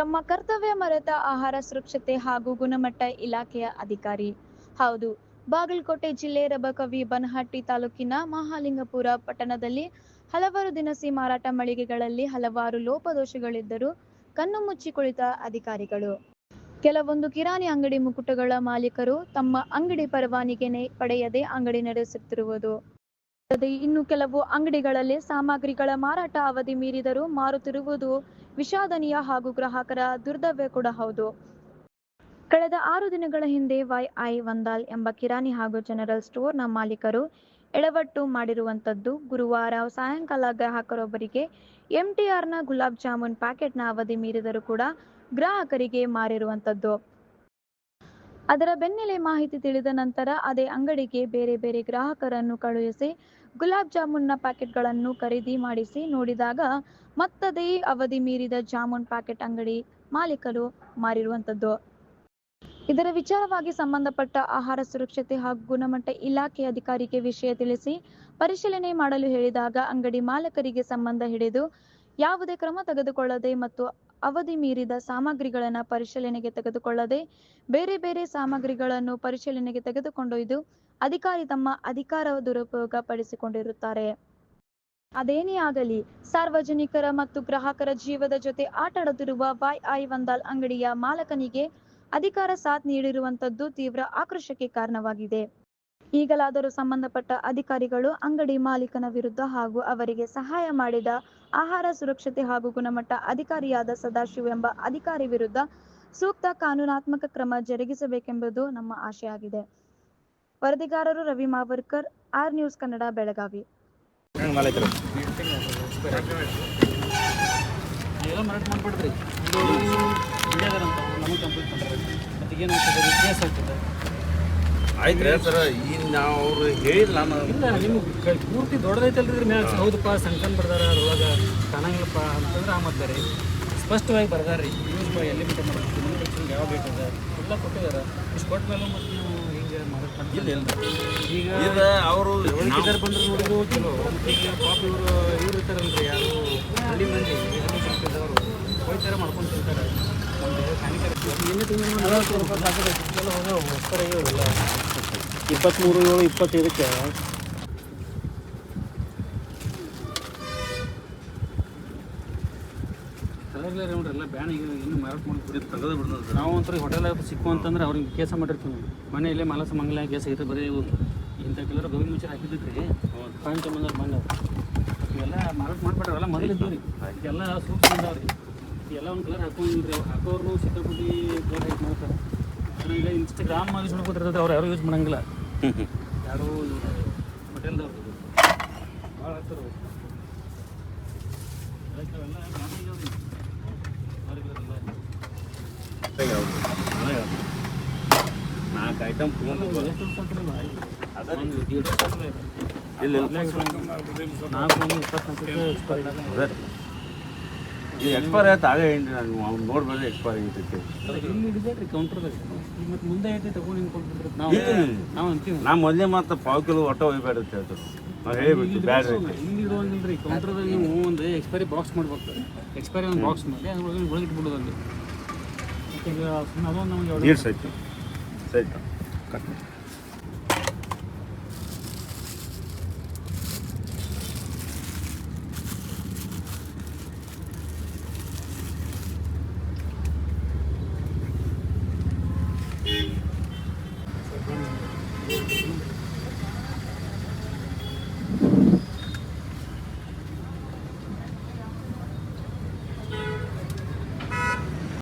ತಮ್ಮ ಕರ್ತವ್ಯ ಮರೆತ ಆಹಾರ ಸುರಕ್ಷತೆ ಹಾಗೂ ಗುಣಮಟ್ಟ ಇಲಾಖೆಯ ಅಧಿಕಾರಿ. ಹೌದು, ಬಾಗಲಕೋಟೆ ಜಿಲ್ಲೆ ರಬಕವಿ ಬನಹಟ್ಟಿ ತಾಲೂಕಿನ ಮಹಾಲಿಂಗಪುರ ಪಟ್ಟಣದಲ್ಲಿ ಹಲವಾರು ದಿನಸಿ ಮಾರಾಟ ಮಳಿಗೆಗಳಲ್ಲಿ ಹಲವಾರು ಲೋಪದೋಷಗಳಿದ್ದರೂ ಕಣ್ಣು ಮುಚ್ಚಿ ಕುಳಿತ ಅಧಿಕಾರಿಗಳು. ಕೆಲವೊಂದು ಕಿರಾಣಿ ಅಂಗಡಿ ಮುಕುಟಗಳ ಮಾಲೀಕರು ತಮ್ಮ ಅಂಗಡಿ ಪರವಾನಿಗೆ ಪಡೆಯದೆ ಅಂಗಡಿ ನಡೆಸುತ್ತಿರುವುದು. ಇನ್ನು ಕೆಲವು ಅಂಗಡಿಗಳಲ್ಲಿ ಸಾಮಗ್ರಿಗಳ ಮಾರಾಟ ಅವಧಿ ಮೀರಿದರೂ ಮಾರುತ್ತಿರುವುದು ವಿಷಾದನೀಯ ಹಾಗೂ ಗ್ರಾಹಕರ ದುರ್ದವ್ಯ ಕೂಡ ಹೌದು. ಕಳೆದ ಆರು ದಿನಗಳ ಹಿಂದೆ ವೈ ಐ ವಂದಾಲ್ ಎಂಬ ಕಿರಾಣಿ ಹಾಗೂ ಜನರಲ್ ಸ್ಟೋರ್ನ ಮಾಲೀಕರು ಎಳವಟ್ಟು ಮಾಡಿರುವಂತದ್ದು ಗುರುವಾರ ಸಾಯಂಕಾಲ ಗ್ರಾಹಕರೊಬ್ಬರಿಗೆ ಎಂಟಿಆರ್ನ ಗುಲಾಬ್ ಜಾಮೂನ್ ಪ್ಯಾಕೆಟ್ನ ಅವಧಿ ಮೀರಿದರೂ ಕೂಡ ಗ್ರಾಹಕರಿಗೆ ಮಾರಿರುವಂತದ್ದು ಅದರ ಬೆನ್ನೆಲೆ ಮಾಹಿತಿ ತಿಳಿದ ನಂತರ ಅದೇ ಅಂಗಡಿಗೆ ಬೇರೆ ಬೇರೆ ಗ್ರಾಹಕರನ್ನು ಕಳುಹಿಸಿ ಗುಲಾಬ್ ಜಾಮೂನ್ನ ಪ್ಯಾಕೆಟ್ಗಳನ್ನು ಖರೀದಿ ಮಾಡಿಸಿ ನೋಡಿದಾಗ ಮತ್ತದೇ ಅವಧಿ ಮೀರಿದ ಜಾಮೂನ್ ಪ್ಯಾಕೆಟ್ ಅಂಗಡಿ ಮಾಲೀಕರು ಮಾರಿರುವಂತದ್ದು. ಇದರ ವಿಚಾರವಾಗಿ ಸಂಬಂಧಪಟ್ಟ ಆಹಾರ ಸುರಕ್ಷತೆ ಹಾಗೂ ಗುಣಮಟ್ಟ ಇಲಾಖೆ ಅಧಿಕಾರಿಗೆ ವಿಷಯ ತಿಳಿಸಿ ಪರಿಶೀಲನೆ ಮಾಡಲು ಹೇಳಿದಾಗ ಅಂಗಡಿ ಮಾಲಕರಿಗೆ ಸಂಬಂಧ ಹಿಡಿದು ಯಾವುದೇ ಕ್ರಮ ತೆಗೆದುಕೊಳ್ಳದೆ ಮತ್ತು ಅವಧಿ ಮೀರಿದ ಸಾಮಗ್ರಿಗಳನ್ನು ಪರಿಶೀಲನೆಗೆ ತೆಗೆದುಕೊಳ್ಳದೆ ಬೇರೆ ಬೇರೆ ಸಾಮಗ್ರಿಗಳನ್ನು ಪರಿಶೀಲನೆಗೆ ತೆಗೆದುಕೊಂಡೊಯ್ದು ಅಧಿಕಾರಿ ತಮ್ಮ ಅಧಿಕಾರ ದುರುಪಯೋಗ ಪಡಿಸಿಕೊಂಡಿರುತ್ತಾರೆ ಅದೇನೇ ಆಗಲಿ, ಸಾರ್ವಜನಿಕರ ಮತ್ತು ಗ್ರಾಹಕರ ಜೀವದ ಜೊತೆ ಆಟಾಡುತ್ತಿರುವ ಐ ವಂದಾಲ್ ಅಂಗಡಿಯ ಮಾಲಕನಿಗೆ ಅಧಿಕಾರ ಸಾಥ್ ನೀಡಿರುವಂತದ್ದು ತೀವ್ರ ಆಕ್ರೋಶಕ್ಕೆ ಕಾರಣವಾಗಿದೆ. ಈಗಲಾದರೂ ಸಂಬಂಧಪಟ್ಟ ಅಧಿಕಾರಿಗಳು ಅಂಗಡಿ ಮಾಲೀಕನ ವಿರುದ್ಧ ಹಾಗೂ ಅವರಿಗೆ ಸಹಾಯ ಮಾಡಿದ ಆಹಾರ ಸುರಕ್ಷತೆ ಹಾಗೂ ಗುಣಮಟ್ಟ ಅಧಿಕಾರಿಯಾದ ಸದಾಶಿವ್ ಎಂಬ ಅಧಿಕಾರಿ ವಿರುದ್ಧ ಸೂಕ್ತ ಕಾನೂನಾತ್ಮಕ ಕ್ರಮ ಜರುಗಿಸಬೇಕೆಂಬುದು ನಮ್ಮ ಆಶೆಯಾಗಿದೆ. ವರದಿಗಾರರು ರವಿ ಮಾವರ್ಕರ್ ಆರ್ ನ್ಯೂಸ್ ಕನ್ನಡ ಬೆಳಗಾವಿ. ಏನು ಆಯ್ತು ರೀ ಸರ್ ಈಗ ನಾವು ಅವ್ರು ಹೇಳಿಲ್ಲ ನಾನು ಇಲ್ಲ ನಿಮ್ಗೆ ಕೈ ಪೂರ್ತಿ ದೊಡ್ಡದೈತಲ್ರಿ ಮ್ಯಾಗ ಹೌದಪ್ಪ ಸಣ್ಣ ಬರ್ದಾರ ಅದ್ರೊಳಗೆ ಕಾಣಂಗಿಲ್ಲಪ್ಪ ಅಂತಂದ್ರೆ ಆ ರೀ ಸ್ಪಷ್ಟವಾಗಿ ಬರ್ದಾರ ರೀ ಯೂಸ್ ಬೈ ಎಲ್ಲಿ ಬಿಟ್ಟು ಯಾವಾಗ ಮ್ಯಾನುಫ್ಯಾಕ್ಚರಿಂಗ್ ಯಾವ ಬೇಕದ ಎಲ್ಲ ಕೊಟ್ಟಿದ್ದಾರೆ ಇಷ್ಟು ಕೊಟ್ಟ ಮೇಲೆ ಮತ್ತೆ ನೀವು ಹಿಂಗೆ ಮಾಡ್ತೀವಿ ಇಲ್ಲ ಈಗ ಇದು ಅವರು ಇದ್ದಾರೆ ಬಂದ್ರೆ ನೋಡಿದ್ರು ಚಲೋ ಈಗ ಪಾಪ ಇವರು ಇವ್ರು ಇರ್ತಾರಲ್ರಿ ಯಾರು? ಹಳ್ಳಿ ಮಂದಿ ಹಳ್ಳಿ ಹೋಯ್ತಾರೆ ಮಾಡ್ಕೊಂಡು ತಿಂತಾರೆ. ಒಂದು ಹಾನಿಕರ ಎಣ್ಣೆ ತಿಂಗಳು ನಲವತ್ತು ರೂಪಾಯಿ ಇಪ್ಪತ್ತ್ಮೂರು ಏಳು ಇಪ್ಪತ್ತೈದಕ್ಕೆ. ಎಲ್ಲ ಬ್ಯಾನ್ ಈಗ ಇನ್ನು ಮಾರಾಟ ಮಾಡಿ ಇದು ತೆಗೆದು ಬಿಡ್ತದೆ ನಾವು ಒಂಥರ ಹೋಟೆಲಾಗ ಸಿಕ್ಕು ಅಂತಂದ್ರೆ ಅವ್ರಿಗೆ ಕೇಸ ಮಾಡಿರ್ತೀವಿ. ಮನೆ ಇಲ್ಲೇ ಮಾಲಸ ಮಂಗಲ ಕೇಸ ಐತೆ ಬರೀ ಇವು ಇಂಥ ಕೆಲವರು ಗೋವಿಂದ ಮುಚ್ಚರ್ ಹಾಕಿದ್ರಿ ಪಾಯಿಂಟ್ ಬಂದವ್ರು ಬಂದವ್ರು ಇವೆಲ್ಲ ಮಾರಾಟ ಮಾಡ್ಬಿಟ್ರೆ ಎಲ್ಲ ಮೊದಲು ಇದ್ದವು ರೀ. ಎಲ್ಲ ಸೂಪ್ ಬಂದವ್ರಿ ಎಲ್ಲ ಒಂದು ಕಲರ್ ಹಾಕೊಂಡಿಲ್ರಿ ಅವ್ರು ಹಾಕೋರು ಸಿಕ್ಕಾಪಟ್ಟಿ ಕಲರ್ ಹಾಕಿ ಮಾಡ್ತಾರೆ. ಈಗ ಇನ್ಸ್ಟಾಗ್ರಾಮ್ ಯೂಸ್ ಮಾಡ್ಕೊತಿರ್ತದೆ ಅವ್ರು ಯಾರು ಯೂಸ್ ಮಾಡಂಗಿಲ್ಲ. ಯಾರು ಹೋಟೆಲ್ದವ್ರು ಭಾಳ. ಅವ್ರಿಗೆಲ್ಲ ನಾಲ್ಕು ಐಟಮ್. ಇಲ್ಲ ನಾಲ್ಕು ಒಂದು ಎಕ್ಸ್ಪೈರ್ ಆಯ್ತು ಆಗೇ ಏನ್ರಿ ನಾನು ಅವ್ನು ನೋಡ್ಬೇಡ್ರಿ ಎಕ್ಸ್ಪೈರ್ ಅದು ಇಲ್ಲಿ ಹಿಡಿದೈತ್ರಿ ಕೌಂಟರ್ದಾಗ ಈಗ ಮತ್ತೆ ಮುಂದೆ ಐತೆ ತಗೊಂಡು ಹಿಂಗೆ ಕೊಟ್ಬಿಟ್ರೆ ನಾವು. ನಾವು ಅಂತೀವಿ. ನಾ ಮೊದಲೇ ಮತ್ತೆ ಪಾವು ಕಿಲೋ ಒಟ್ಟ ಒಯ್ಬೇಡ ಅಂತ ಹೇಳ್ತಾರೆ ನಾವು ಹೇಳಿಬಿಟ್ಟು ಬ್ಯಾಡ್ರಿ ಇಲ್ಲಿ ಇಡುವಂಗಿಲ್ರಿ ಕೌಂಟರ್ದಾಗ ನೀವು ಒಂದು ಎಕ್ಸ್ಪೈರಿ ಬಾಕ್ಸ್ ಮಾಡ್ಬೇಕು. ಎಕ್ಸ್ಪೈರಿ ಒಂದು ಬಾಕ್ಸ್ ಮಾಡಿ ಅದ್ರ ಒಳಗೆ ಒಳಗೆ ಇಟ್ಬಿಡೋದು ಅಲ್ಲಿ. ಅದೊಂದು ನಮಗೆ ನೀರು ಕಟ್